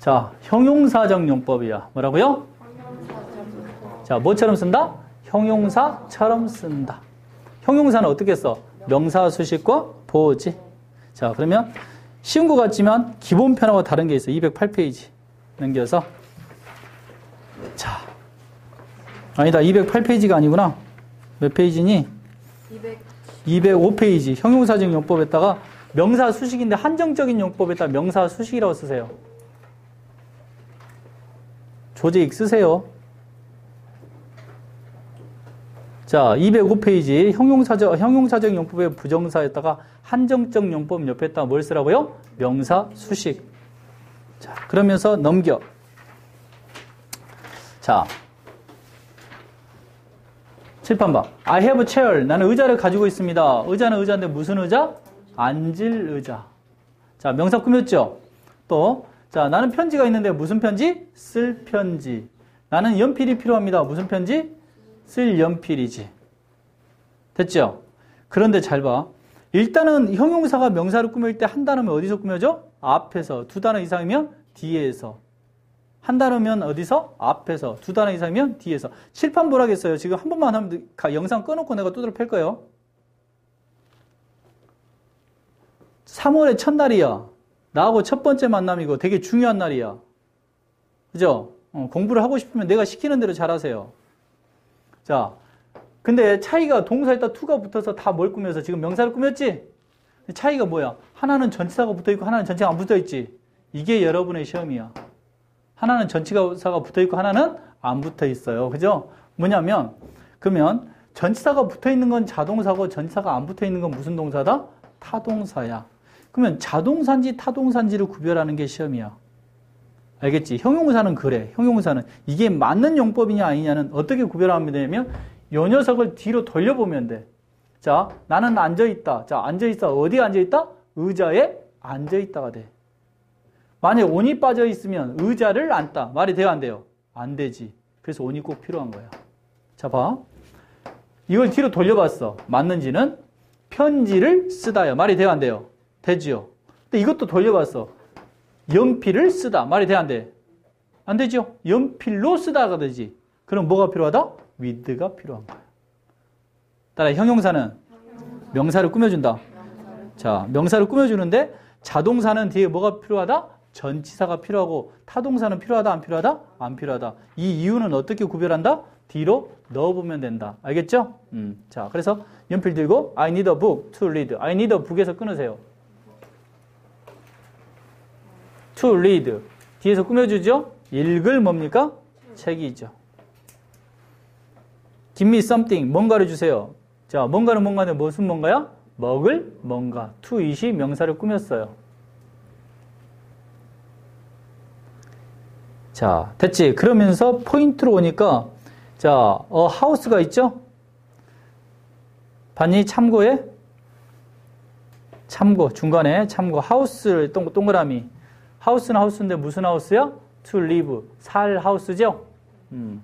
자, 형용사적 용법이야. 뭐라고요? 자, 뭐처럼 쓴다? 형용사처럼 쓴다. 형용사는 어떻게 써? 명사 수식과 보어지. 자, 그러면 쉬운 것 같지만 기본 편하고 다른 게 있어. 208페이지. 넘겨서. 자. 아니다. 208페이지가 아니구나. 몇 페이지니? 200 205페이지. 형용사적 용법에다가 명사 수식인데 한정적인 용법에다 명사 수식이라고 쓰세요. 조제익 쓰세요. 자, 205페이지 형용사적 형용사적 용법의 부정사에다가 한정적 용법 옆에다 뭘 쓰라고요? 명사 수식. 자, 그러면서 넘겨. 자. 7판 봐. I have a chair. 나는 의자를 가지고 있습니다. 의자는 의자인데 무슨 의자? 앉을 의자. 자, 명사 꾸몄죠? 또, 자, 나는 편지가 있는데 무슨 편지? 쓸 편지. 나는 연필이 필요합니다. 무슨 편지? 쓸 연필이지. 됐죠? 그런데 잘 봐. 일단은 형용사가 명사를 꾸밀 때 한 단어면 어디서 꾸며져? 앞에서. 두 단어 이상이면 뒤에서. 한 단어면 어디서? 앞에서. 두 단어 이상이면 뒤에서. 칠판 보라겠어요. 지금 한 번만 하면 가- 영상 꺼놓고 내가 두드려 팰 거예요. 3월의 첫날이야. 나하고 첫 번째 만남이고 되게 중요한 날이야. 그죠? 어, 공부를 하고 싶으면 내가 시키는 대로 잘하세요. 자, 근데 차이가 동사에다 투가 붙어서 다 뭘 꾸며서 지금 명사를 꾸몄지? 차이가 뭐야? 하나는 전치사가 붙어 있고 하나는 전치사가 안 붙어 있지. 이게 여러분의 시험이야. 하나는 전치사가 붙어 있고 하나는 안 붙어 있어요. 그죠? 뭐냐면 그러면 전치사가 붙어 있는 건 자동사고 전치사가 안 붙어 있는 건 무슨 동사다? 타동사야. 그러면 자동사인지 타동사인지를 구별하는 게 시험이야. 알겠지? 형용사는 그래. 형용사는 이게 맞는 용법이냐 아니냐는 어떻게 구별하면 되냐면 요 녀석을 뒤로 돌려보면 돼. 자, 나는 앉아있다. 자, 앉아있어. 어디에 앉아있다? 의자에 앉아있다가 돼. 만약에 온이 빠져 있으면 의자를 앉다. 말이 돼요, 안 돼요? 안 되지. 그래서 온이 꼭 필요한 거야. 자, 봐. 이걸 뒤로 돌려봤어. 맞는지는 편지를 쓰다요. 말이 돼요, 안 돼요? 되지요. 근데 이것도 돌려봤어. 연필을 쓰다. 말이 돼, 안 돼? 안 되죠? 연필로 쓰다가 되지. 그럼 뭐가 필요하다? with가 필요한 거야. 따라 형용사는 명사를 꾸며준다. 자, 명사를 꾸며주는데 자동사는 뒤에 뭐가 필요하다? 전치사가 필요하고 타동사는 필요하다, 안 필요하다? 안 필요하다. 이 이유는 어떻게 구별한다? 뒤로 넣어보면 된다. 알겠죠? 음. 자, 그래서 연필 들고 I need a book to read. I need a book에서 끊으세요. To read. 뒤에서 꾸며주죠? 읽을 뭡니까? 책이죠. Give me something. 뭔가를 주세요. 자, 뭔가는 뭔가인데 무슨 뭔가야? 먹을 뭔가. to it이 명사를 꾸몄어요. 자, 됐지? 그러면서 포인트로 오니까 자, 어, 하우스가 있죠? 봤니? 참고에? 참고, 중간에 참고, 하우스를 동, 동그라미. 하우스는 하우스인데 무슨 하우스야? to live. 살 하우스죠? 음.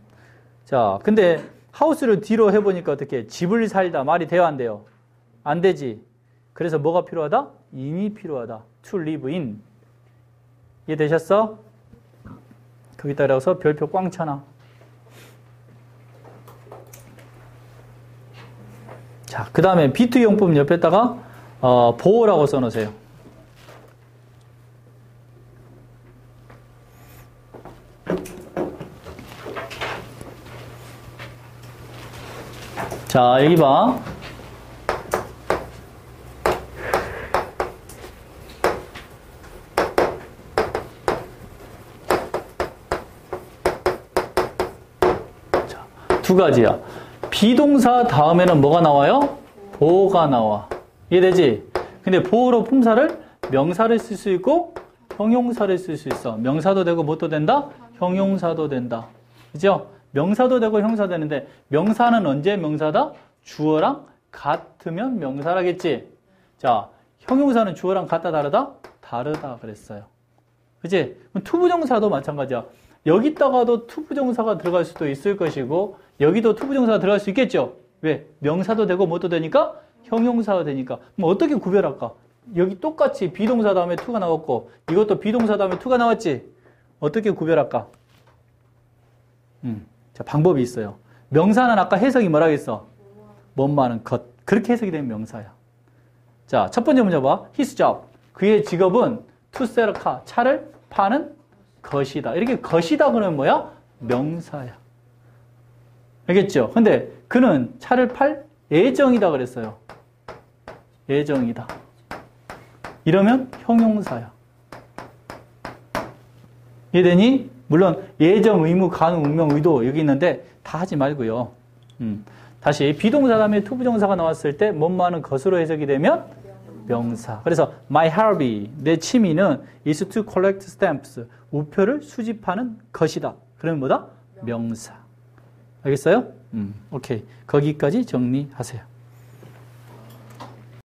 자, 근데 하우스를 뒤로 해보니까 어떻게? 집을 살다. 말이 돼요, 안 돼요? 안 되지. 그래서 뭐가 필요하다? in이 필요하다. to live in. 이해되셨어? 거기 따라서 별표 꽝 쳐놔. 자, 그 다음에 B2 용법 옆에다가 어, 보호라고 써놓으세요. 자, 여기 봐. 자, 두 가지야. 비동사 다음에는 뭐가 나와요? 보호가 나와. 이해되지? 근데 보호로 품사를 명사를 쓸 수 있고 형용사를 쓸 수 있어. 명사도 되고 뭣도 된다? 형용사도 된다. 그죠? 명사도 되고 형사 되는데 명사는 언제 명사다? 주어랑 같으면 명사라겠지. 자, 형용사는 주어랑 같다 다르다? 다르다 그랬어요. 그치? 투부정사도 마찬가지야. 여기다가도 투부정사가 들어갈 수도 있을 것이고 여기도 투부정사가 들어갈 수 있겠죠. 왜? 명사도 되고 뭣도 되니까 형용사가 되니까. 그럼 어떻게 구별할까? 여기 똑같이 비동사 다음에 투가 나왔고 이것도 비동사 다음에 투가 나왔지. 어떻게 구별할까? 음, 자, 방법이 있어요. 명사는 아까 해석이 뭐라겠어? 뭔 많은 것. 그렇게 해석이 되면 명사야. 자, 첫 번째 문제 봐. His job. 그의 직업은 to sell a car. 차를 파는 것이다. 이렇게 것이다 그러면 뭐야? 명사야. 알겠죠? 근데 그는 차를 팔 예정이다 그랬어요. 예정이다. 이러면 형용사야. 이해되니? 물론 예정, 의무, 가능, 운명, 의도 여기 있는데 다 하지 말고요. 음. 다시 비동사 다음에 투부정사가 나왔을 때 뭔마는 것으로 해석이 되면 명사. 그래서 my hobby, 내 취미는 is to collect stamps. 우표를 수집하는 것이다. 그러면 뭐다? 명사. 알겠어요? 음, 오케이. 거기까지 정리하세요.